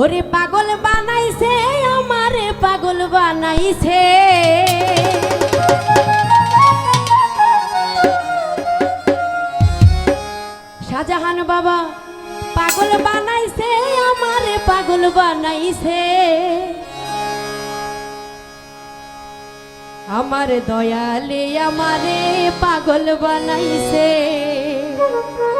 ওরে পাগল বানাইছে, আমারে পাগল বানাইছে। শাহজাহান বাবা, পাগল বানাইছে, আমারে পাগল বানাইছে। আমার দয়ালে, আমারে পাগল বানাইছে। Thank you.